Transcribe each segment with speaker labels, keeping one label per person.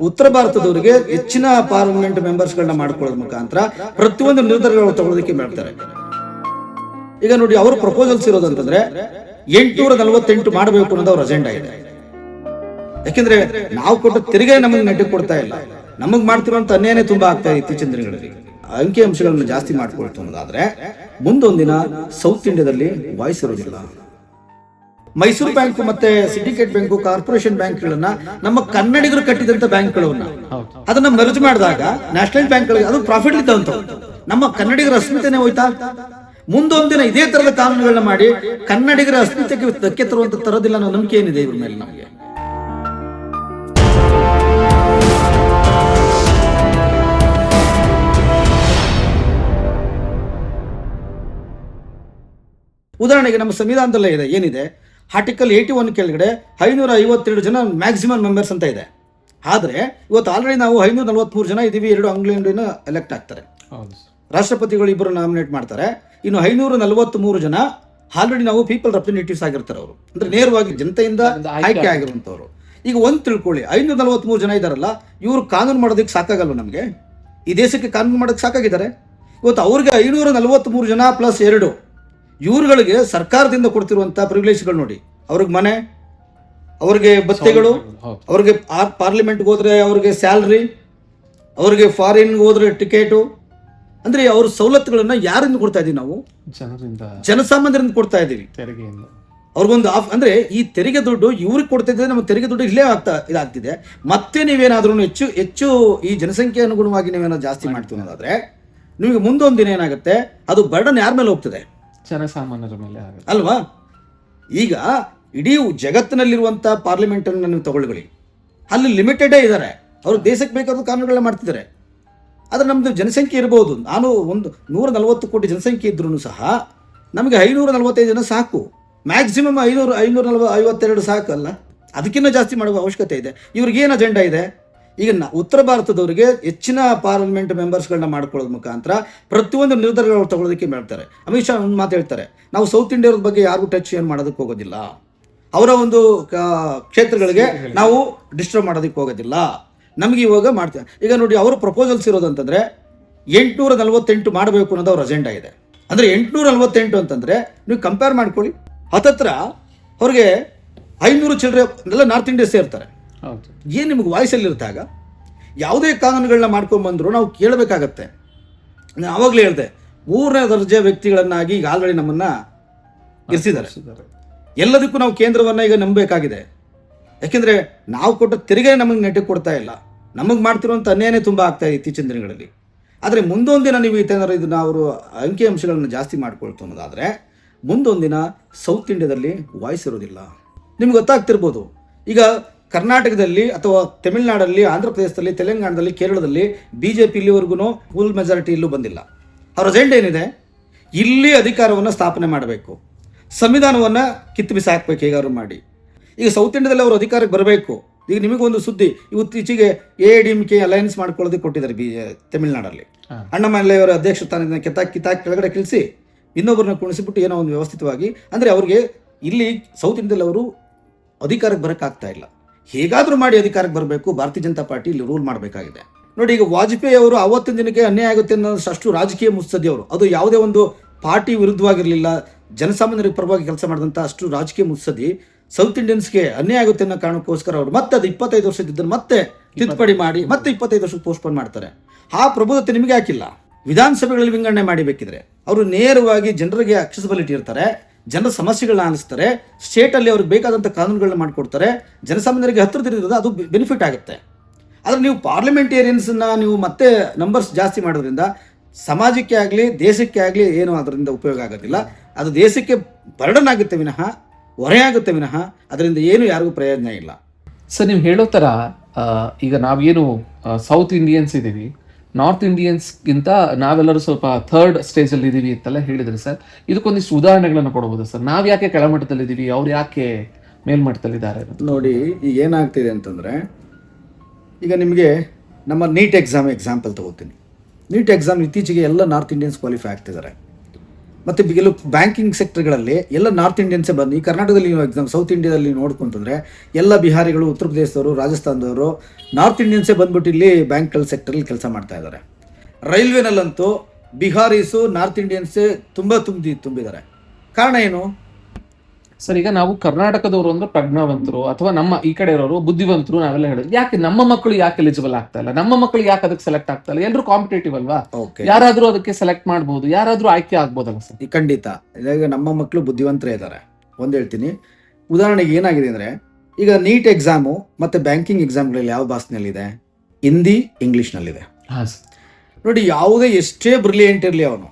Speaker 1: ಉತ್ತರ ಭಾರತದವರಿಗೆ ಹೆಚ್ಚಿನ ಪಾರ್ಲಿಮೆಂಟ್ ಮೆಂಬರ್ಸ್ಗಳನ್ನ ಮಾಡ್ಕೊಳ್ಳೋದ್ ಮುಖಾಂತರ ಪ್ರತಿಯೊಂದು ನಿರ್ಧಾರಗಳು ತಗೊಳ್ಳೋದಕ್ಕೆ ಮಾಡ್ತಾರೆ. ಈಗ ನೋಡಿ, ಅವ್ರ ಪ್ರಪೋಸಲ್ಸ್ ಇರೋದಂತಂದ್ರೆ ಎಂಟುನೂರ ನಲವತ್ತೆಂಟು ಮಾಡಬೇಕು ಅನ್ನೋದು ಅವ್ರ ಅಜೆಂಡಾ ಇದೆ. ಯಾಕೆಂದ್ರೆ ನಾವು ಕೊಟ್ಟ ತೆರಿಗೆ ನಮಗೆ ನೆಟ್ಟಿಗೆ ಕೊಡ್ತಾ ಇಲ್ಲ. ನಮಗ್ ಮಾಡ್ತಿರುವಂತ ಅನ್ಯಾಯನೇ ತುಂಬಾ ಆಗ್ತಾ ಇದೆ ಇತ್ತೀಚಿನ ದಿನಗಳಲ್ಲಿ. ಅಂಕಿ ಅಂಶಗಳನ್ನು ಜಾಸ್ತಿ ಮಾಡ್ಕೊಳ್ತು ಅನ್ನೋದಾದ್ರೆ, ಮುಂದೊಂದಿನ ಸೌತ್ ಇಂಡಿಯಾದಲ್ಲಿ ವಾಯ್ಸ್ ಇರೋದಿಲ್ಲ. ಮೈಸೂರು ಬ್ಯಾಂಕ್ ಮತ್ತೆ ಸಿಂಡಿಕೇಟ್ ಬ್ಯಾಂಕ್, ಕಾರ್ಪೊರೇಷನ್ ಬ್ಯಾಂಕ್ಗಳನ್ನ ನಮ್ಮ ಕನ್ನಡಿಗರು ಕಟ್ಟಿದಂತ ಬ್ಯಾಂಕ್ಗಳನ್ನ ಅದನ್ನ ಮೆರ್ಜ್ ಮಾಡಿದಾಗ ನ್ಯಾಷನಲ್ ಬ್ಯಾಂಕ್ಗಳಿಗೆ ಅದು ಪ್ರಾಫಿಟ್ ಇದ್ದಂತ ನಮ್ಮ ಕನ್ನಡಿಗರ ಅಸ್ಮಿತೆನೇ ಹೋಯ್ತಾ? ಮುಂದೊಂದಿನ ಇದೇ ತರದ ಕಾನೂನುಗಳನ್ನ ಮಾಡಿ ಕನ್ನಡಿಗರ ಅಸ್ಮಿತೆಗೆ ಧಕ್ಕೆ ತರುವಂತ ತರೋದಿಲ್ಲ ಅನ್ನೋ ನಂಬಿಕೆ ಏನಿದೆ ಇವ್ರ ಮೇಲೆ ನಮಗೆ? ಉದಾಹರಣೆಗೆ ನಮ್ಮ ಸಂವಿಧಾನದಲ್ಲೇ ಇದೆ, ಏನಿದೆ? ಆರ್ಟಿಕಲ್ ಏಯ್ಟಿ ಒನ್ ಕೆಳಗಡೆ ಐನೂರ ಐವತ್ತೆರಡು ಜನ ಮ್ಯಾಕ್ಸಿಮಮ್ ಮೆಂಬರ್ಸ್ ಅಂತ ಇದೆ. ಆದರೆ ಇವತ್ತು ಆಲ್ರೆಡಿ ನಾವು ಐನೂರ ನಲವತ್ಮೂರು ಜನ ಇದ್ದೀವಿ ಎರಡು ಆಂಗ್ಲೆಂಡಿನ ಎಲೆಕ್ಟ್ ಆಗ್ತಾರೆ. ರಾಷ್ಟ್ರಪತಿಗಳು ಇಬ್ಬರು ನಾಮಿನೇಟ್ ಮಾಡ್ತಾರೆ. ಇನ್ನು ಐನೂರ ನಲವತ್ಮೂರು ಜನ ಆಲ್ರೆಡಿ ನಾವು ಪೀಪಲ್ ರೆಪ್ರೆಸೆಂಟೇಟಿವ್ಸ್ ಆಗಿರ್ತಾರೆ ಅವರು. ಅಂದ್ರೆ ನೇರವಾಗಿ ಜನತೆಯಿಂದ ಆಯ್ಕೆ ಆಗಿರುವಂಥವ್ರು. ಈಗ ಒಂದು ತಿಳ್ಕೊಳ್ಳಿ ಐನೂರ ನಲವತ್ಮೂರು ಜನ ಇದ್ದಾರಲ್ಲ ಇವರು ಕಾನೂನು ಮಾಡೋದಕ್ಕೆ ಸಾಕಾಗಲ್ಲ ನಮಗೆ? ಈ ದೇಶಕ್ಕೆ ಕಾನೂನು ಮಾಡೋದಕ್ಕೆ ಸಾಕಾಗಿದ್ದಾರೆ? ಇವತ್ತು ಅವ್ರಿಗೆ ಐನೂರ ನಲವತ್ಮೂರು ಜನ ಪ್ಲಸ್ ಎರಡು ಇವ್ರುಗಳಿಗೆ ಸರ್ಕಾರದಿಂದ ಕೊಡ್ತಿರುವಂಥ ಪ್ರಿವಿಲೇಜ್ಗಳು ನೋಡಿ. ಅವ್ರಿಗೆ ಮನೆ ಅವ್ರಿಗೆ ಬತ್ತೆಗಳು
Speaker 2: ಹೌದು.
Speaker 1: ಅವ್ರಿಗೆ ಆ ಪಾರ್ಲಿಮೆಂಟ್ಗೆ ಹೋದ್ರೆ ಅವ್ರಿಗೆ ಸ್ಯಾಲ್ರಿ ಅವ್ರಿಗೆ ಫಾರಿನ್ಗೆ ಹೋದ್ರೆ ಟಿಕೆಟು ಅಂದರೆ ಅವ್ರ ಸವಲತ್ತುಗಳನ್ನು ಯಾರಿಂದ ಕೊಡ್ತಾ ಇದೀವಿ ನಾವು?
Speaker 2: ಜನರಿಂದ.
Speaker 1: ಜನಸಾಮಾನ್ಯರಿಂದ ಕೊಡ್ತಾ ಇದೀವಿ.
Speaker 2: ತೆರಿಗೆಯಿಂದ.
Speaker 1: ಅವ್ರಿಗೊಂದು ಆಫ್ ಅಂದ್ರೆ ಈ ತೆರಿಗೆ ದುಡ್ಡು ಇವ್ರಿಗೆ ಕೊಡ್ತಾ ಇದ್ದರೆ ನಮ್ಮ ತೆರಿಗೆ ದುಡ್ಡು ಇಲ್ಲೇ ಆಗ್ತಾ ಇದಾಗ್ತಿದೆ. ಮತ್ತೆ ನೀವೇನಾದ್ರೂ ಹೆಚ್ಚು ಹೆಚ್ಚು ಈ ಜನಸಂಖ್ಯೆ ಅನುಗುಣವಾಗಿ ನೀವೇನಾದ್ರು ಜಾಸ್ತಿ ಮಾಡ್ತೀವಿ ಅನ್ನೋದಾದ್ರೆ ನಿಮಗೆ ಮುಂದೊಂದು ದಿನ ಏನಾಗುತ್ತೆ? ಅದು ಬರ್ಡನ್ ಯಾರ ಮೇಲೆ ಹೋಗ್ತದೆ?
Speaker 2: ಜನಸಾಮಾನ್ಯರ ಮೇಲೆ ಆಗುತ್ತೆ.
Speaker 1: ಅಲ್ವಾ? ಈಗ ಇಡೀ ಜಗತ್ತಿನಲ್ಲಿರುವಂಥ ಪಾರ್ಲಿಮೆಂಟನ್ನು ನೀವು ತಗೊಳ್ಳಿ ಅಲ್ಲಿ ಲಿಮಿಟೆಡೇ ಇದ್ದಾರೆ ಅವರು ದೇಶಕ್ಕೆ ಬೇಕಾದ ಕಾನೂನುಗಳನ್ನ ಮಾಡ್ತಿದ್ದಾರೆ. ಆದರೆ ನಮ್ಮದು ಜನಸಂಖ್ಯೆ ಇರಬಹುದು ನಾನು ಒಂದು ನೂರ ನಲವತ್ತು ಕೋಟಿ ಜನಸಂಖ್ಯೆ ಇದ್ರೂ ಸಹ ನಮಗೆ ಐನೂರ ನಲವತ್ತೈದು ಜನ ಸಾಕು. ಮ್ಯಾಕ್ಸಿಮಮ್ ಐನೂರು ಐನೂರ ನಲ್ವ ಐವತ್ತೆರಡು ಸಾಕಲ್ಲ. ಅದಕ್ಕಿಂತ ಜಾಸ್ತಿ ಮಾಡುವ ಅವಶ್ಯಕತೆ ಇದೆ. ಇವ್ರಿಗೇನು ಅಜೆಂಡಾ ಇದೆ? ಈಗ ಉತ್ತರ ಭಾರತದವರಿಗೆ ಹೆಚ್ಚಿನ ಪಾರ್ಲಿಮೆಂಟ್ ಮೆಂಬರ್ಸ್ಗಳನ್ನ ಮಾಡ್ಕೊಳ್ಳೋದ್ ಮುಖಾಂತರ ಪ್ರತಿಯೊಂದು ನಿರ್ಧಾರಗಳು ತಗೊಳ್ಳೋದಕ್ಕೆ ಮಾಡ್ತಾರೆ. ಅಮಿತ್ ಶಾ ಒಂದು ಮಾತು ಹೇಳ್ತಾರೆ ನಾವು ಸೌತ್ ಇಂಡಿಯಾದ ಬಗ್ಗೆ ಯಾರಿಗೂ ಟಚ್ ಏನು ಮಾಡೋದಕ್ಕೆ ಹೋಗೋದಿಲ್ಲ. ಅವರ ಒಂದು ಕ್ಷೇತ್ರಗಳಿಗೆ ನಾವು ಡಿಸ್ಟರ್ಬ್ ಮಾಡೋದಕ್ಕೆ ಹೋಗೋದಿಲ್ಲ. ನಮಗೆ ಇವಾಗ ಮಾಡ್ತೀವಿ. ಈಗ ನೋಡಿ ಅವರ ಪ್ರಪೋಸಲ್ಸ್ ಇರೋದಂತಂದ್ರೆ ಎಂಟುನೂರ ನಲವತ್ತೆಂಟು ಮಾಡಬೇಕು ಅನ್ನೋದು ಅವ್ರ ಅಜೆಂಡಾ ಇದೆ. ಅಂದ್ರೆ ಎಂಟುನೂರ ನಲವತ್ತೆಂಟು ಅಂತಂದ್ರೆ ನೀವು ಕಂಪೇರ್ ಮಾಡ್ಕೊಳ್ಳಿ. ಹತ್ತತ್ರ ಅವ್ರಿಗೆ ಐನೂರು ಚಿಲ್ಲರೆ ಎಲ್ಲ ನಾರ್ತ್ ಇಂಡಿಯಾ ಸೇರ್ತಾರೆ. ಏನು ನಿಮಗೆ ವಾಯ್ಸಲ್ಲಿ ಇರ್ತಾಗ ಯಾವುದೇ ಕಾನೂನುಗಳನ್ನ ಮಾಡ್ಕೊಂಬಂದ್ರು ನಾವು ಕೇಳಬೇಕಾಗತ್ತೆ. ನಾನು ಆವಾಗಲೇ ಹೇಳಿದೆ ಮೂರನೇ ದರ್ಜೆ ವ್ಯಕ್ತಿಗಳನ್ನಾಗಿ ಈಗ ಆಲ್ರೆಡಿ ನಮ್ಮನ್ನ ಇರಿಸಿದ್ದಾರೆ. ಎಲ್ಲದಕ್ಕೂ ನಾವು ಕೇಂದ್ರವನ್ನ ಈಗ ನಂಬಬೇಕಾಗಿದೆ. ಯಾಕೆಂದ್ರೆ ನಾವು ಕೊಟ್ಟ ತೆರಿಗೆ ನಮಗೆ ನೆಟ್ಟಿಗೆ ಕೊಡ್ತಾ ಇಲ್ಲ. ನಮಗೆ ಮಾಡ್ತಿರುವಂಥ ಅನ್ಯಾಯನೇ ತುಂಬ ಆಗ್ತಾ ಇದೆ ಇತ್ತೀಚಿನ ದಿನಗಳಲ್ಲಿ. ಆದರೆ ಮುಂದೊಂದಿನ ನೀವು ಇತರ ಇದನ್ನ ಅವರು ಅಂಕಿ ಅಂಶಗಳನ್ನು ಜಾಸ್ತಿ ಮಾಡ್ಕೊಳ್ತು ಅನ್ನೋದಾದರೆ ಮುಂದೊಂದಿನ ಸೌತ್ ಇಂಡಿಯಾದಲ್ಲಿ ವಾಯ್ಸ್ ಇರೋದಿಲ್ಲ. ನಿಮ್ಗೆ ಗೊತ್ತಾಗ್ತಿರ್ಬೋದು. ಈಗ ಕರ್ನಾಟಕದಲ್ಲಿ ಅಥವಾ ತಮಿಳುನಾಡಲ್ಲಿ ಆಂಧ್ರ ಪ್ರದೇಶದಲ್ಲಿ ತೆಲಂಗಾಣದಲ್ಲಿ ಕೇರಳದಲ್ಲಿ ಬಿ ಜೆ ಪಿ ಇಲ್ಲಿವರೆಗೂ ಫುಲ್ ಮೆಜಾರಿಟಿ ಇಲ್ಲೂ ಬಂದಿಲ್ಲ. ಅವ್ರ ಅಜೆಂಡ ಏನಿದೆ? ಇಲ್ಲಿ ಅಧಿಕಾರವನ್ನು ಸ್ಥಾಪನೆ ಮಾಡಬೇಕು. ಸಂವಿಧಾನವನ್ನು ಕಿತ್ತು ಬಿಸಾಕಬೇಕು ಹೇಗಾದ್ರು ಮಾಡಿ. ಈಗ ಸೌತ್ ಇಂಡಿಯಾದಲ್ಲಿ ಅವರು ಅಧಿಕಾರಕ್ಕೆ ಬರಬೇಕು. ಈಗ ನಿಮಗೊಂದು ಸುದ್ದಿ ಇತ್ತೀಚೆಗೆ A D M K alliance ಮಾಡ್ಕೊಳ್ಳೋದಕ್ಕೆ ಕೊಟ್ಟಿದ್ದಾರೆ ಬಿ ತಮಿಳುನಾಡಲ್ಲಿ. ಅಣ್ಣಾಮಲೈಯವರ ಅಧ್ಯಕ್ಷ ಸ್ಥಾನದಿಂದ ಕೆತ್ತ ಕಿತ್ತ ಕೆಳಗಡೆ ಕಳಿಸಿ ಇನ್ನೊಬ್ಬರನ್ನ ಕುಣಿಸಿಬಿಟ್ಟು ಏನೋ ಒಂದು ವ್ಯವಸ್ಥಿತವಾಗಿ ಅಂದರೆ ಅವ್ರಿಗೆ ಇಲ್ಲಿ ಸೌತ್ ಇಂಡಿಯಾದಲ್ಲಿ ಅವರು ಅಧಿಕಾರಕ್ಕೆ ಬರೋಕ್ಕಾಗ್ತಾ ಇಲ್ಲ. ಹೇಗಾದರೂ ಮಾಡಿ ಅಧಿಕಾರಕ್ಕೆ ಬರಬೇಕು. ಭಾರತೀಯ ಜನತಾ ಪಾರ್ಟಿ ಇಲ್ಲಿ ರೂಲ್ ಮಾಡಬೇಕಾಗಿದೆ. ನೋಡಿ, ಈಗ ವಾಜಪೇಯಿ ಅವರು ಅವತ್ತಿನ ದಿನಕ್ಕೆ ಅನ್ಯಾಯ ಆಗುತ್ತೆ ಅನ್ನೋ ಅಷ್ಟು ರಾಜಕೀಯ ಮುತ್ಸದ್ದಿ ಅವರು. ಅದು ಯಾವುದೇ ಒಂದು ಪಾರ್ಟಿ ವಿರುದ್ಧವಾಗಿರಲಿಲ್ಲ, ಜನಸಾಮಾನ್ಯರಿಗೆ ಪರವಾಗಿ ಕೆಲಸ ಮಾಡಿದಂಥ ಅಷ್ಟು ರಾಜಕೀಯ ಮುತ್ಸದ್ದಿ ಸೌತ್ ಇಂಡಿಯನ್ಸ್ಗೆ ಅನ್ಯಾಯ ಆಗುತ್ತೆ ಅನ್ನೋ ಕಾರಣಕ್ಕೋಸ್ಕರ ಅವರು ಮತ್ತೆ ಅದು ಇಪ್ಪತ್ತೈದು ವರ್ಷದಿದ್ದನ್ನು ಮತ್ತೆ ತಿದ್ದುಪಡಿ ಮಾಡಿ, ಮತ್ತೆ ಇಪ್ಪತ್ತೈದು ವರ್ಷಕ್ಕೆ ಪೋಸ್ಟ್ಪೋನ್ ಮಾಡ್ತಾರೆ. ಆ ಪ್ರಬುದ್ಧತೆ ನಿಮಗೆ ಹಾಕಿಲ್ಲ ವಿಧಾನಸಭೆಗಳಲ್ಲಿ ವಿಂಗಡಣೆ ಮಾಡಿಬೇಕಿದ್ರೆ. ಅವರು ನೇರವಾಗಿ ಜನರಿಗೆ ಅಕ್ಸೆಸಿಬಿಲಿಟಿ ಇರ್ತಾರೆ. ಜನರ ಸಮಸ್ಯೆಗಳನ್ನ ಆಲಿಸ್ತಾರೆ. ಸ್ಟೇಟಲ್ಲಿ ಅವ್ರಿಗೆ ಬೇಕಾದಂಥ ಕಾನೂನುಗಳನ್ನ ಮಾಡಿಕೊಡ್ತಾರೆ. ಜನಸಾಮಾನ್ಯರಿಗೆ ಹತ್ತಿರದಿರೋದು ಅದು ಬೆನಿಫಿಟ್ ಆಗುತ್ತೆ. ಆದರೆ ನೀವು ಪಾರ್ಲಿಮೆಂಟೇರಿಯನ್ಸನ್ನು ನೀವು ಮತ್ತೆ ನಂಬರ್ಸ್ ಜಾಸ್ತಿ ಮಾಡೋದ್ರಿಂದ ಸಮಾಜಕ್ಕೆ ಆಗಲಿ, ದೇಶಕ್ಕೆ ಆಗಲಿ ಏನು ಅದರಿಂದ ಉಪಯೋಗ ಆಗೋದಿಲ್ಲ. ಅದು ದೇಶಕ್ಕೆ ಬರ್ಡನ್ ಆಗುತ್ತೆ ವಿನಃ ಹೊರೆಯಾಗುತ್ತೆ ವಿನಃ, ಅದರಿಂದ ಏನು ಯಾರಿಗೂ ಪ್ರಯೋಜನ ಇಲ್ಲ.
Speaker 2: ಸರ್, ನೀವು ಹೇಳೋ ಥರ ಈಗ ನಾವೇನು ಸೌತ್ ಇಂಡಿಯನ್ಸ್ ಇದ್ದೀವಿ ನಾರ್ತ್ ಇಂಡಿಯನ್ಸ್ಗಿಂತ ನಾವೆಲ್ಲರೂ ಸ್ವಲ್ಪ ಥರ್ಡ್ ಸ್ಟೇಜಲ್ಲಿ ಇದ್ದೀವಿ ಅಂತೆಲ್ಲ ಹೇಳಿದ್ರಿ ಸರ್. ಇದಕ್ಕೊಂದಿಷ್ಟು ಉದಾಹರಣೆಗಳನ್ನು ಕೊಡ್ಬೋದು ಸರ್. ನಾವು ಯಾಕೆ ಕೆಳಮಟ್ಟದಲ್ಲಿದ್ದೀವಿ ಅವ್ರು ಯಾಕೆ ಮೇಲ್ಮಟ್ಟದಲ್ಲಿದ್ದಾರೆ.
Speaker 1: ನೋಡಿ, ಈಗ ಏನಾಗ್ತಿದೆ ಅಂತಂದರೆ, ಈಗ ನಿಮಗೆ ನಮ್ಮ ನೀಟ್ ಎಕ್ಸಾಮ್ ಎಕ್ಸಾಂಪಲ್ ತಗೋತೀನಿ. ನೀಟ್ ಎಕ್ಸಾಮ್ ಇತ್ತೀಚೆಗೆ ಎಲ್ಲ ನಾರ್ತ್ ಇಂಡಿಯನ್ಸ್ ಕ್ವಾಲಿಫೈ ಆಗ್ತಿದ್ದಾರೆ. ಮತ್ತು ಕೆಲವು ಬ್ಯಾಂಕಿಂಗ್ ಸೆಕ್ಟರ್ಗಳಲ್ಲಿ ಎಲ್ಲ ನಾರ್ತ್ ಇಂಡಿಯನ್ಸೇ ಬಂದು, ಈ ಕರ್ನಾಟಕದಲ್ಲಿ ಎಕ್ಸಾಮ್ ಸೌತ್ ಇಂಡಿಯಾದಲ್ಲಿ ನೋಡ್ಕೊಂತಂದ್ರೆ ಎಲ್ಲ ಬಿಹಾರಿಗಳು, ಉತ್ತರ ಪ್ರದೇಶದವರು, ರಾಜಸ್ಥಾನದವರು ನಾರ್ತ್ ಇಂಡಿಯನ್ಸೇ ಬಂದ್ಬಿಟ್ಟು ಇಲ್ಲಿ ಬ್ಯಾಂಕ್ಗಳ ಸೆಕ್ಟರಲ್ಲಿ ಕೆಲಸ ಮಾಡ್ತಾ ಇದ್ದಾರೆ. ರೈಲ್ವೆನಲ್ಲಂತೂ ಬಿಹಾರೀಸು ನಾರ್ತ್ ಇಂಡಿಯನ್ಸೇ ತುಂಬ ತುಂಬಿ ತುಂಬಿದ್ದಾರೆ. ಕಾರಣ ಏನು?
Speaker 2: ಸರ್ ಈಗ ನಾವು ಕರ್ನಾಟಕದವರು ಅಂದ್ರೆ ಪ್ರಜ್ಞಾವಂತರು ಅಥವಾ ನಮ್ಮ ಈ ಕಡೆ ಇರೋರು ಬುದ್ಧಿವಂತರು ನಾವೆಲ್ಲ ಹೇಳೋದು. ಯಾಕೆ ನಮ್ಮ ಮಕ್ಕಳು ಯಾಕೆ ಎಲಿಜಿಬಲ್ ಆಗ್ತಾ ಇಲ್ಲ? ನಮ್ಮ ಮಕ್ಕಳು ಯಾಕೆ ಅದಕ್ಕೆ ಸೆಲೆಕ್ಟ್ ಆಗ್ತಾ ಇಲ್ಲ? ಎಲ್ಲರೂ ಕಾಂಪಿಟೇಟಿವ್ ಅಲ್ವಾ?
Speaker 1: ಓಕೆ
Speaker 2: ಯಾರಾದ್ರೂ ಅದಕ್ಕೆ ಸೆಲೆಕ್ಟ್ ಮಾಡಬಹುದು ಯಾರಾದ್ರೂ ಆಯ್ಕೆ ಆಗ್ಬೋದಲ್ಲ ಸರ್?
Speaker 1: ಈ ಖಂಡಿತ. ಈಗ ನಮ್ಮ ಮಕ್ಕಳು ಬುದ್ಧಿವಂತರೇ ಇದ್ದಾರೆ ಒಂದು ಹೇಳ್ತೀನಿ. ಉದಾಹರಣೆಗೆ ಏನಾಗಿದೆ ಅಂದ್ರೆ ಈಗ ನೀಟ್ ಎಕ್ಸಾಮು ಮತ್ತೆ ಬ್ಯಾಂಕಿಂಗ್ ಎಕ್ಸಾಮ್ಗಳಲ್ಲಿ ಯಾವ ಭಾಷೆನಲ್ಲಿದೆ? ಹಿಂದಿ ಇಂಗ್ಲೀಷ್ನಲ್ಲಿದೆ
Speaker 2: ಹಾ ಸರ್.
Speaker 1: ನೋಡಿ ಯಾವುದೇ ಎಷ್ಟೇ ಬ್ರಿಲಿಯಂಟ್ ಇರಲಿ ಅವನು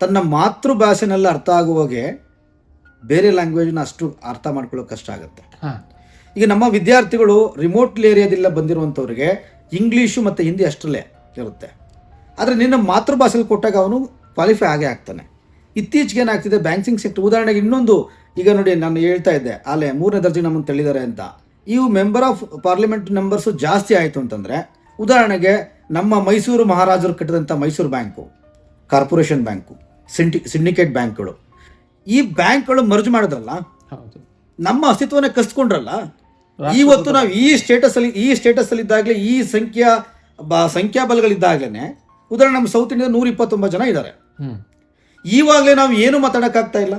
Speaker 1: ತನ್ನ ಮಾತೃಭಾಷೆನಲ್ಲಿ ಅರ್ಥ ಆಗುವಾಗೆ ಬೇರೆ ಲ್ಯಾಂಗ್ವೇಜ್ನ ಅಷ್ಟು ಅರ್ಥ ಮಾಡ್ಕೊಳ್ಳೋಕೆ ಕಷ್ಟ ಆಗುತ್ತೆ.
Speaker 2: ಹಾ.
Speaker 1: ಈಗ ನಮ್ಮ ವಿದ್ಯಾರ್ಥಿಗಳು ರಿಮೋಟ್ ಏರಿಯಾದಿಲ್ಲ ಬಂದಿರುವಂಥವ್ರಿಗೆ ಇಂಗ್ಲೀಷು ಮತ್ತು ಹಿಂದಿ ಅಷ್ಟರಲ್ಲೇ ಇರುತ್ತೆ. ಆದರೆ ನಿನ್ನ ಮಾತೃಭಾಷೆಯಲ್ಲಿ ಕೊಟ್ಟಾಗ ಅವನು ಕ್ವಾಲಿಫೈ ಆಗೇ ಆಗ್ತಾನೆ. ಇತ್ತೀಚೆಗೆ ಏನಾಗ್ತಿದೆ? ಬ್ಯಾಂಕಿಂಗ್ ಸೆಕ್ಟರ್ ಉದಾಹರಣೆಗೆ ಇನ್ನೊಂದು ಈಗ ನೋಡಿ ನಾನು ಹೇಳ್ತಾ ಇದ್ದೆ ಅಲ್ಲೇ ಮೂರನೇ ದರ್ಜೆ ನಮ್ಮನ್ನು ತಳ್ಳಿದ್ದಾರೆ ಅಂತ. ಇವು ಮೆಂಬರ್ ಆಫ್ ಪಾರ್ಲಿಮೆಂಟ್ ಮೆಂಬರ್ಸು ಜಾಸ್ತಿ ಆಯಿತು ಅಂತಂದರೆ ಉದಾಹರಣೆಗೆ ನಮ್ಮ ಮೈಸೂರು ಮಹಾರಾಜರು ಕಟ್ಟಿದಂಥ ಮೈಸೂರು ಬ್ಯಾಂಕು ಕಾರ್ಪೊರೇಷನ್ ಬ್ಯಾಂಕು ಸಿಂಡಿ ಸಿಂಡಿಕೇಟ್ ಬ್ಯಾಂಕ್ಗಳು ಈ ಬ್ಯಾಂಕ್ಗಳು ಮರ್ಜ್ ಮಾಡಿದ್ರಲ್ಲ
Speaker 2: ಹೌದು.
Speaker 1: ನಮ್ಮ ಅಸ್ತಿತ್ವನೇ ಕಸ್ಕೊಂಡ್ರಲ್ಲ? ಇವತ್ತು ನಾವು ಈ ಸ್ಟೇಟಸ್ ಅಲ್ಲಿ ಈ ಸ್ಟೇಟಸ್ ಅಲ್ಲಿ ಇದ್ದಾಗಲೇ ಈ ಸಂಖ್ಯಾ ಸಂಖ್ಯಾಬಲಗಳಿದ್ದಾಗಲೇ ಉದಾಹರಣೆ ನಮ್ಮ ಸೌತ್ ಇಂಡಿಯಾ ನೂರ ಇಪ್ಪತ್ತೊಂಬತ್ತು ಜನ ಇದ್ದಾರೆ. ಈವಾಗಲೇ ನಾವು ಏನು ಮಾತಾಡೋಕ್ಕಾಗ್ತಾ ಇಲ್ಲ?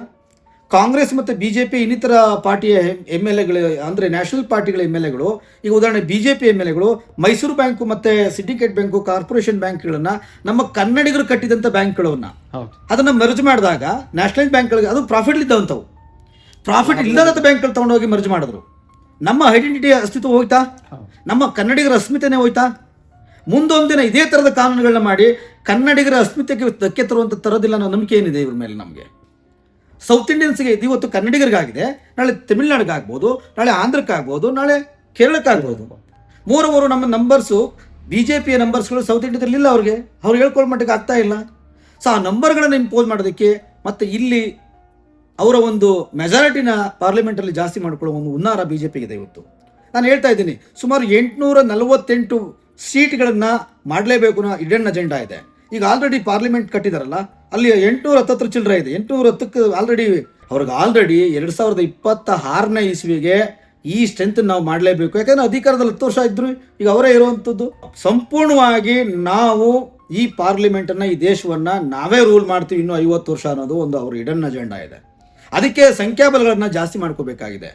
Speaker 1: ಕಾಂಗ್ರೆಸ್ ಮತ್ತು ಬಿ ಜೆ ಪಿ ಇನ್ನಿತರ ಪಾರ್ಟಿಯ ಎಂ ಎಲ್ ಎಗಳು ಅಂದರೆ ನ್ಯಾಷನಲ್ ಪಾರ್ಟಿಗಳ ಎಂ ಎಲ್ ಎಗಳು ಈಗ ಉದಾಹರಣೆ B J P M L ಎಗಳು ಮೈಸೂರು ಬ್ಯಾಂಕು ಮತ್ತು ಸಿಂಡಿಕೇಟ್ ಬ್ಯಾಂಕು ಕಾರ್ಪೊರೇಷನ್ ಬ್ಯಾಂಕ್ಗಳನ್ನು ನಮ್ಮ ಕನ್ನಡಿಗರು ಕಟ್ಟಿದಂಥ ಬ್ಯಾಂಕ್ಗಳನ್ನು. ಅದನ್ನು ಮರ್ಜ್ ಮಾಡಿದಾಗ ನ್ಯಾಷನಲ್ ಬ್ಯಾಂಕ್ಗಳಿಗೆ ಅದು ಪ್ರಾಫಿಟ್ ಇದ್ದವಂಥವು ಪ್ರಾಫಿಟ್ ಇಲ್ಲದಂಥ ಬ್ಯಾಂಕ್ಗಳು ತೊಗೊಂಡೋಗಿ ಮರ್ಜ್ ಮಾಡಿದ್ರು. ನಮ್ಮ ಐಡೆಂಟಿಟಿ ಅಸ್ತಿತ್ವ ಹೋಯ್ತಾ? ನಮ್ಮ ಕನ್ನಡಿಗರ ಅಸ್ಮಿತೆನೇ ಹೋಯ್ತಾ? ಮುಂದೊಂದಿನ ಇದೇ ಥರದ ಕಾನೂನುಗಳನ್ನ ಮಾಡಿ ಕನ್ನಡಿಗರ ಅಸ್ಮಿತೆಗೆ ಧಕ್ಕೆ ತರುವಂಥ ತರೋದಿಲ್ಲ ಅನ್ನೋ ನಂಬಿಕೆ ಏನಿದೆ ಇವ್ರ ಮೇಲೆ ನಮಗೆ? ಸೌತ್ ಇಂಡಿಯನ್ಸ್ಗೆ ಇದು ಇವತ್ತು ಕನ್ನಡಿಗರಿಗಾಗಿದೆ. ನಾಳೆ ತಮಿಳ್ನಾಡಿಗಾಗ್ಬೋದು, ನಾಳೆ ಆಂಧ್ರಕ್ಕಾಗ್ಬೋದು, ನಾಳೆ ಕೇರಳಕ್ಕಾಗ್ಬೋದು. ಮೂರು ಮೂರು ನಮ್ಮ ನಂಬರ್ಸು ಬಿ ಜೆ ಪಿಯ ನಂಬರ್ಸ್ಗಳು ಸೌತ್ ಇಂಡಿಯಾದಲ್ಲಿ ಇಲ್ಲ ಅವ್ರಿಗೆ. ಅವ್ರು ಹೇಳ್ಕೊಳ್ಳೋ ಮಟ್ಟಿಗೆ ಆಗ್ತಾ ಇಲ್ಲ. ಸೊ ಆ ನಂಬರ್ಗಳನ್ನು ಇಂಪೋಸ್ ಮಾಡೋದಕ್ಕೆ ಮತ್ತು ಇಲ್ಲಿ ಅವರ ಒಂದು ಮೆಜಾರಿಟಿನ ಪಾರ್ಲಿಮೆಂಟಲ್ಲಿ ಜಾಸ್ತಿ ಮಾಡಿಕೊಳ್ಳೋ ಒಂದು ಹುನ್ನಾರ ಬಿ ಜೆ ಪಿಗಿದೆ ಇವತ್ತು. ನಾನು ಹೇಳ್ತಾ ಇದ್ದೀನಿ, ಸುಮಾರು ಎಂಟುನೂರ ನಲವತ್ತೆಂಟು ಸೀಟ್ಗಳನ್ನು ಮಾಡಲೇಬೇಕು ಅನ್ನೋ ಇಡನ್ ಅಜೆಂಡಾ ಇದೆ. ಈಗ ಆಲ್ರೆಡಿ ಪಾರ್ಲಿಮೆಂಟ್ ಕಟ್ಟಿದಾರಲ್ಲ ಅಲ್ಲಿ ಎಂಟುನೂರ ಹತ್ತತ್ರ ಚಿಲ್ಲರೆ ಇದೆ. ಎಂಟುನೂರ ಹತ್ತಕ್ಕೆ ಆಲ್ರೆಡಿ ಅವ್ರಿಗೆ ಆಲ್ರೆಡಿ ಎರಡು ಸಾವಿರದ ಇಪ್ಪತ್ತ ಆರನೇ ಇಸ್ವಿಗೆ ಈ ಸ್ಟ್ರೆಂತ್ ನಾವು ಮಾಡಲೇಬೇಕು. ಯಾಕಂದ್ರೆ ಅಧಿಕಾರದಲ್ಲಿ ಹತ್ತು ವರ್ಷ ಇದ್ರು, ಈಗ ಅವರೇ ಇರುವಂಥದ್ದು ಸಂಪೂರ್ಣವಾಗಿ ನಾವು ಈ ಪಾರ್ಲಿಮೆಂಟನ್ನು ಈ ದೇಶವನ್ನು ನಾವೇ ರೂಲ್ ಮಾಡ್ತೀವಿ ಇನ್ನೂ ಐವತ್ತು ವರ್ಷ ಅನ್ನೋದು ಒಂದು ಅವ್ರ ಇಡನ್ ಅಜೆಂಡಾ ಇದೆ. ಅದಕ್ಕೆ ಸಂಖ್ಯಾಬಲಗಳನ್ನು ಜಾಸ್ತಿ ಮಾಡ್ಕೋಬೇಕಾಗಿದೆ.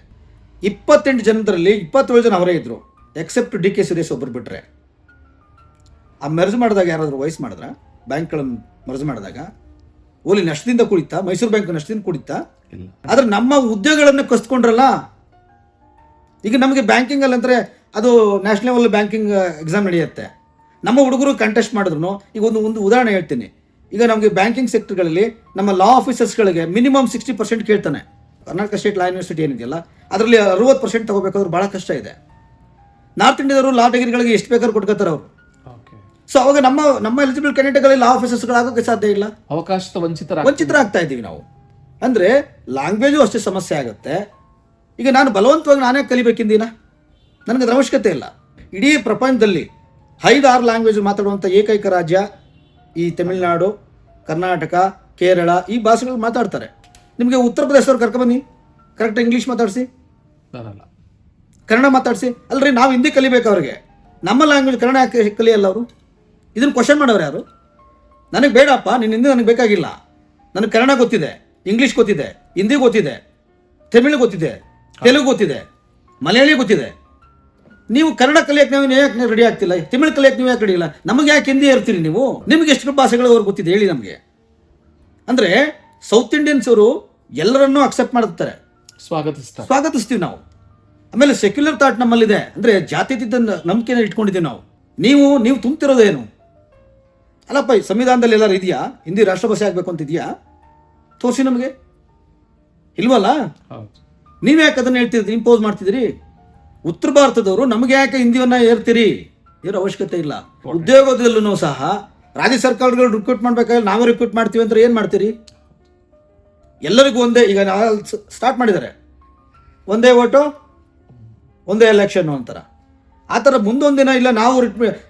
Speaker 1: ಇಪ್ಪತ್ತೆಂಟು ಜನರಲ್ಲಿ ಇಪ್ಪತ್ತೇಳು ಜನ ಅವರೇ ಇದ್ದರು ಎಕ್ಸೆಪ್ಟ್ ಡಿ ಕೆ ಸುರೇಶ್ ಒಬ್ಬರು ಬಿಟ್ರೆ. ಆ ಮೆರ್ಜ್ ಮಾಡಿದಾಗ ಯಾರಾದರೂ ವಯಸ್ಸು ಮಾಡಿದ್ರ? ಬ್ಯಾಂಕ್ಗಳನ್ನು ಮರ್ಜ್ ಮಾಡಿದಾಗ? ಓಲಿ ನಷ್ಟದಿಂದ ಕುಡಿತಾ ಮೈಸೂರು ಬ್ಯಾಂಕ್ ನಷ್ಟದಿಂದ ಕುಡಿತಾ? ಆದ್ರೆ ನಮ್ಮ ಉದ್ಯೋಗಗಳನ್ನು ಕಸ್ಕೊಂಡ್ರಲ್ಲ? ಈಗ ನಮಗೆ ಬ್ಯಾಂಕಿಂಗಲ್ಲಿ ಅಂದರೆ ಅದು ನ್ಯಾಷನಲ್ ಲೆವೆಲ್ ಬ್ಯಾಂಕಿಂಗ್ ಎಕ್ಸಾಮ್ ನಡೆಯುತ್ತೆ. ನಮ್ಮ ಹುಡುಗರು ಕಂಟೆಸ್ಟ್ ಮಾಡಿದ್ರು. ಈಗ ಒಂದು ಒಂದು ಉದಾಹರಣೆ ಹೇಳ್ತೀನಿ. ಈಗ ನಮಗೆ ಬ್ಯಾಂಕಿಂಗ್ ಸೆಕ್ಟರ್ಗಳಲ್ಲಿ ನಮ್ಮ ಲಾ ಆಫೀಸರ್ಸ್ಗಳಿಗೆ ಮಿನಿಮಮ್ ಸಿಕ್ಸ್ಟಿ ಪರ್ಸೆಂಟ್ ಕೇಳ್ತಾನೆ. ಕರ್ನಾಟಕ ಸ್ಟೇಟ್ ಲಾ ಯೂನಿವರ್ಸಿಟಿ ಏನಿದೆಯಲ್ಲ ಅದರಲ್ಲಿ ಅರವತ್ತು ಪರ್ಸೆಂಟ್ ತಗೋಬೇಕಾದ್ರೆ ಭಾಳ ಕಷ್ಟ ಇದೆ. ನಾರ್ತ್ ಇಂಡಿಯಾದವರು ಲಾ ಡಿಗ್ರಿಗಳಿಗೆ ಎಷ್ಟು ಬೇಕಾದ್ರೂ ಕೊಟ್ಕೋತಾರೆ ಅವರು. ಸೊ ಅವಾಗ ನಮ್ಮ ನಮ್ಮ ಎಲಿಜಿಬಲ್ ಕ್ಯಾಂಡಿಡೇಟ್ಗಳಲ್ಲಿ ಲಾ ಆಗೋಕೆ ಸಾಧ್ಯ ಇಲ್ಲ.
Speaker 2: ಅವಕಾಶ ವಂಚಿತರ
Speaker 1: ವಂಚಿತರಾಗ್ತಾ ಇದ್ದೀವಿ ನಾವು. ಅಂದರೆ ಲ್ಯಾಂಗ್ವೇಜು ಅಷ್ಟೇ ಸಮಸ್ಯೆ ಆಗುತ್ತೆ. ಈಗ ನಾನು ಬಲವಂತವಾಗಿ ನಾನೇ ಕಲಿಬೇಕಿಂದಿನ ನನಗೆ ಅದ್ರ ಅವಶ್ಯಕತೆ ಇಲ್ಲ. ಇಡೀ ಪ್ರಪಂಚದಲ್ಲಿ ಐದು ಆರು ಲ್ಯಾಂಗ್ವೇಜ್ ಮಾತಾಡುವಂಥ ಏಕೈಕ ರಾಜ್ಯ ಈ ತಮಿಳುನಾಡು ಕರ್ನಾಟಕ ಕೇರಳ ಈ ಭಾಷೆಗಳು ಮಾತಾಡ್ತಾರೆ. ನಿಮಗೆ ಉತ್ತರ ಪ್ರದೇಶದವ್ರು ಕರ್ಕೊಬನ್ನಿ ಕರೆಕ್ಟ್ ಇಂಗ್ಲೀಷ್ ಮಾತಾಡಿಸಿ.
Speaker 2: ಬರಲ್ಲ.
Speaker 1: ಕನ್ನಡ ಮಾತಾಡಿಸಿ. ಅಲ್ರಿ ನಾವು ಹಿಂದಿ ಕಲಿಬೇಕು ಅವ್ರಿಗೆ. ನಮ್ಮ ಲ್ಯಾಂಗ್ವೇಜ್ ಕನ್ನಡ ಯಾಕೆ ಕಲಿಯಲ್ಲ ಅವರು? ಇದನ್ನು ಕ್ವಶನ್ ಮಾಡೋರು ಯಾರು? ನನಗೆ ಬೇಡಪ್ಪ ನಿನ್ನ ಹಿಂದಿ ನನಗೆ ಬೇಕಾಗಿಲ್ಲ. ನನಗೆ ಕನ್ನಡ ಗೊತ್ತಿದೆ ಇಂಗ್ಲೀಷ್ ಗೊತ್ತಿದೆ ಹಿಂದಿ ಗೊತ್ತಿದೆ ತಮಿಳು ಗೊತ್ತಿದೆ ತೆಲುಗು ಗೊತ್ತಿದೆ ಮಲಯಾಳಿ ಗೊತ್ತಿದೆ. ನೀವು ಕನ್ನಡ ಕಲಿಯಕ್ಕೆ ನೀವು ಯಾಕೆ ರೆಡಿ ಆಗ್ತಿಲ್ಲ? ತಮಿಳು ಕಲಿಯಕ್ಕೆ ನೀವು ಯಾಕೆ ರೆಡಿ ಇಲ್ಲ? ನಮಗೆ ಯಾಕೆ ಹಿಂದಿ ಇರ್ತೀರಿ ನೀವು? ನಿಮಗೆ ಎಷ್ಟು ಭಾಷೆಗಳು ಅವ್ರಿಗೆ ಗೊತ್ತಿದೆ ಹೇಳಿ ನಮಗೆ. ಅಂದರೆ ಸೌತ್ ಇಂಡಿಯನ್ಸ್ ಅವರು ಎಲ್ಲರನ್ನೂ ಅಕ್ಸೆಪ್ಟ್ ಮಾಡುತ್ತಾರೆ
Speaker 2: ಸ್ವಾಗತಿಸ್ತಾರೆ.
Speaker 1: ಸ್ವಾಗತಿಸ್ತೀವಿ ನಾವು. ಆಮೇಲೆ ಸೆಕ್ಯುಲರ್ ಥಾಟ್ ನಮ್ಮಲ್ಲಿದೆ. ಅಂದರೆ ಜಾತಿ ನಂಬಿಕೆನ ಇಟ್ಕೊಂಡಿದ್ದೀವಿ ನಾವು. ನೀವು ನೀವು ತುಂಬ್ತಿರೋದೇನು? ಅಲ್ಲಪ್ಪ ಈ ಸಂವಿಧಾನದಲ್ಲಿ ಎಲ್ಲರೂ ಇದೆಯಾ? ಹಿಂದಿ ರಾಷ್ಟ್ರಭಾಷೆ ಆಗಬೇಕು ಅಂತ ಇದೆಯಾ? ತೋರಿಸಿ ನಮಗೆ. ಇಲ್ವಲ್ಲ?
Speaker 2: ನೀವೇ
Speaker 1: ನೀವು ಯಾಕೆ ಅದನ್ನು ಹೇಳ್ತಿದ್ರಿ ಇಂಪೋಸ್ ಮಾಡ್ತಿದ್ರಿ ಉತ್ತರ ಭಾರತದವರು ನಮಗೆ ಯಾಕೆ ಹಿಂದಿಯನ್ನ ಏರ್ತೀರಿ? ಏನು ಅವಶ್ಯಕತೆ ಇಲ್ಲ. ಉದ್ಯೋಗದಲ್ಲೂ ಸಹ ರಾಜ್ಯ ಸರ್ಕಾರಗಳು ರಿಕ್ರೂಟ್ ಮಾಡ್ಬೇಕಾದ್ರೆ ನಾವು ರಿಕ್ರೂಟ್ ಮಾಡ್ತೀವಿ ಅಂದ್ರೆ ಏನು ಮಾಡ್ತೀರಿ? ಎಲ್ಲರಿಗೂ ಒಂದೇ ಈಗ ಸ್ಟಾರ್ಟ್ ಮಾಡಿದ್ದಾರೆ. ಒಂದೇ ಓಟು ಒಂದೇ ಎಲೆಕ್ಷನ್ ಅಂತಾರ ಆ ಥರ ಮುಂದೊಂದಿನ ಇಲ್ಲ ನಾವು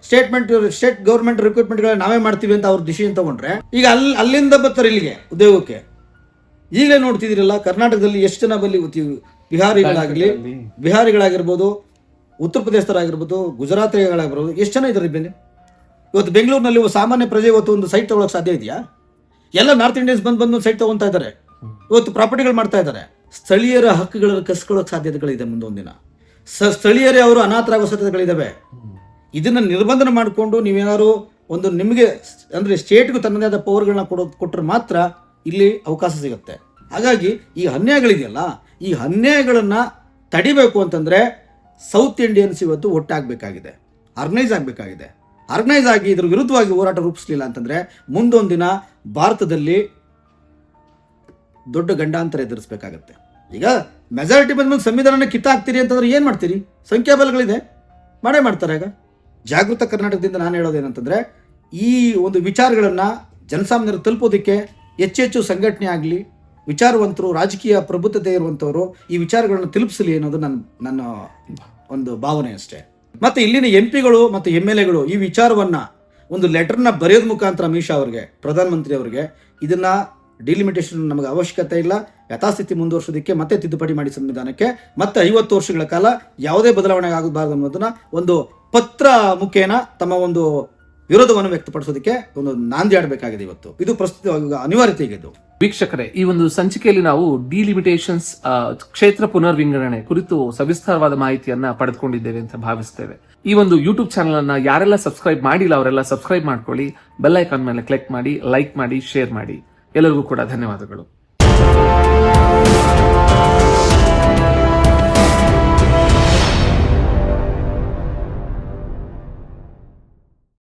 Speaker 1: ಸ್ಟೇಟ್ಮೆಂಟ್ ಸ್ಟೇಟ್ ಗೌರ್ಮೆಂಟ್ ರಿಕ್ರೂಟ್ಮೆಂಟ್ಗಳನ್ನ ನಾವೇ ಮಾಡ್ತೀವಿ ಅಂತ ಅವ್ರ ಡಿಸಿಷನ್ ತಗೊಂಡ್ರೆ ಈಗ ಅಲ್ಲಿ ಅಲ್ಲಿಂದ ಬರ್ತಾರೆ ಇಲ್ಲಿಗೆ ಉದ್ಯೋಗಕ್ಕೆ. ಈಗಲೇ ನೋಡ್ತಿದ್ದೀರಲ್ಲ ಕರ್ನಾಟಕದಲ್ಲಿ ಎಷ್ಟು ಜನ ಬಲ್ಲಿ ಬಿಹಾರಿಗಳಾಗಲಿ ಬಿಹಾರಿಗಳಾಗಿರ್ಬೋದು ಉತ್ತರ ಪ್ರದೇಶದವರಾಗಿರ್ಬೋದು ಗುಜರಾತಿಗಳಾಗಿರ್ಬೋದು ಎಷ್ಟು ಜನ ಇದ್ದಾರೆ ಬೆನ್ನಿ ಇವತ್ತು ಬೆಂಗಳೂರಿನಲ್ಲಿ ಸಾಮಾನ್ಯ ಪ್ರಜೆ ಇವತ್ತು ಒಂದು ಸೈಟ್ ತೊಗೊಳಕ್ಕೆ ಸಾಧ್ಯ ಇದೆಯಾ? ಎಲ್ಲ ನಾರ್ತ್ ಇಂಡಿಯನ್ಸ್ ಬಂದು ಬಂದು ಸೈಟ್ ತಗೊಂತಾ ಇದ್ದಾರೆ. ಇವತ್ತು ಪ್ರಾಪರ್ಟಿಗಳು ಮಾಡ್ತಾ ಇದ್ದಾರೆ. ಸ್ಥಳೀಯರ ಹಕ್ಕುಗಳನ್ನು ಕಸ್ಕೊಳ್ಳೋಕೆ ಸಾಧ್ಯತೆಗಳಿದೆ ಮುಂದೊಂದಿನ ಸ ಸ್ಥಳೀಯರೇ ಅವರು ಅನಾಥರಾಗುವ ಸಾಧ್ಯತೆಗಳಿದ್ದಾವೆ ಇದನ್ನು ನಿರ್ಬಂಧನ ಮಾಡಿಕೊಂಡು ನೀವೇನಾದ್ರು ಒಂದು ನಿಮಗೆ ಅಂದರೆ ಸ್ಟೇಟ್ಗೂ ತನ್ನದೇ ಆದ ಪವರ್ಗಳನ್ನ ಕೊಡೋ ಕೊಟ್ಟರೆ ಮಾತ್ರ ಇಲ್ಲಿ ಅವಕಾಶ ಸಿಗುತ್ತೆ. ಹಾಗಾಗಿ ಈ ಅನ್ಯಾಯಗಳಿದೆಯಲ್ಲ, ಈ ಅನ್ಯಾಯಗಳನ್ನು ತಡಿಬೇಕು ಅಂತಂದರೆ ಸೌತ್ ಇಂಡಿಯನ್ಸ್ ಇವತ್ತು ಒಟ್ಟಾಗಬೇಕಾಗಿದೆ. ಆರ್ಗನೈಸ್ ಆಗಬೇಕಾಗಿದೆ. ಆರ್ಗನೈಸ್ ಆಗಿ ಇದ್ರ ವಿರುದ್ಧವಾಗಿ ಹೋರಾಟ ರೂಪಿಸಲಿಲ್ಲ ಮುಂದೊಂದು ದಿನ ಭಾರತದಲ್ಲಿ ದೊಡ್ಡ ಗಂಡಾಂತರ ಎದುರಿಸಬೇಕಾಗತ್ತೆ. ಈಗ ಮೆಜಾರಿಟಿ ಬಂದ್ಮೇಲೆ ಸಂವಿಧಾನ ಕಿತ್ತಾಕ್ತೀರಿ ಅಂತಂದ್ರೆ ಏನು ಮಾಡ್ತೀರಿ? ಸಂಖ್ಯಾಬಲಗಳಿದೆ ಮಾಡೇ ಮಾಡ್ತಾರೆ ಈಗ. ಜಾಗೃತ ಕರ್ನಾಟಕದಿಂದ ನಾನು ಹೇಳೋದೇನಂತಂದರೆ ಈ ಒಂದು ವಿಚಾರಗಳನ್ನು ಜನಸಾಮಾನ್ಯರು ತಲುಪೋದಕ್ಕೆ ಹೆಚ್ಚೆಚ್ಚು ಸಂಘಟನೆ ಆಗಲಿ, ವಿಚಾರವಂತರು, ರಾಜಕೀಯ ಪ್ರಬುದ್ಧತೆ ಇರುವಂಥವರು ಈ ವಿಚಾರಗಳನ್ನು ತಲುಪಿಸಲಿ ಅನ್ನೋದು ನನ್ನ ನನ್ನ ಒಂದು ಭಾವನೆ ಅಷ್ಟೇ. ಮತ್ತೆ ಇಲ್ಲಿನ ಎಂ ಪಿಗಳು ಮತ್ತು ಎಂ ಎಲ್ ಎಗಳು ಈ ವಿಚಾರವನ್ನ ಒಂದು ಲೆಟರ್ನ ಬರೆಯೋದ್ ಮುಖಾಂತರ ಅಮಿತ್ ಶಾ ಅವರಿಗೆ, ಪ್ರಧಾನಮಂತ್ರಿ ಅವರಿಗೆ, ಇದನ್ನ ಡಿಲಿಮಿಟೇಷನ್ ನಮಗೆ ಅವಶ್ಯಕತೆ ಇಲ್ಲ. ಯಥಾಸ್ಥಿತಿ ಮುಂದುವರಿಸೋದಕ್ಕೆ ಮತ್ತೆ ತಿದ್ದುಪಡಿ ಮಾಡಿ ಸಂವಿಧಾನಕ್ಕೆ. ಮತ್ತೆ ಐವತ್ತು ವರ್ಷಗಳ ಕಾಲ ಯಾವುದೇ ಬದಲಾವಣೆ ಆಗಬಾರದು ಅನ್ನೋದನ್ನ ಒಂದು ಪತ್ರ ಮುಖೇನ ತಮ್ಮ ಒಂದು ವಿರೋಧವನ್ನು ವ್ಯಕ್ತಪಡಿಸೋದಕ್ಕೆ ಒಂದು ನಾಂದಿ ಆಡಬೇಕಾಗಿದೆ ಇವತ್ತು. ಇದು ಪ್ರಸ್ತುತ ಈಗ ಅನಿವಾರ್ಯತೆ ಇದು.
Speaker 2: ವೀಕ್ಷಕರೇ, ಈ ಒಂದು ಸಂಚಿಕೆಯಲ್ಲಿ ನಾವು ಡಿಲಿಮಿಟೇಷನ್ಸ್ ಕ್ಷೇತ್ರ ಪುನರ್ವಿಂಗಡಣೆ ಕುರಿತು ಸವಿಸ್ತಾರವಾದ ಮಾಹಿತಿಯನ್ನ ಪಡೆದುಕೊಂಡಿದ್ದೇವೆ ಅಂತ ಭಾವಿಸ್ತೇವೆ. ಈ ಒಂದು ಯೂಟ್ಯೂಬ್ ಚಾನಲ್ ಅನ್ನ ಯಾರೆಲ್ಲ ಸಬ್ಸ್ಕ್ರೈಬ್ ಮಾಡಿಲ್ಲ ಅವರೆಲ್ಲ ಸಬ್ಸ್ಕ್ರೈಬ್ ಮಾಡ್ಕೊಳ್ಳಿ. ಬೆಲ್ ಐಕಾನ್ ಮೇಲೆ ಕ್ಲಿಕ್ ಮಾಡಿ ಲೈಕ್ ಮಾಡಿ ಶೇರ್ ಮಾಡಿ. ಎಲ್ಲರಿಗೂ ಕೂಡ ಧನ್ಯವಾದಗಳು.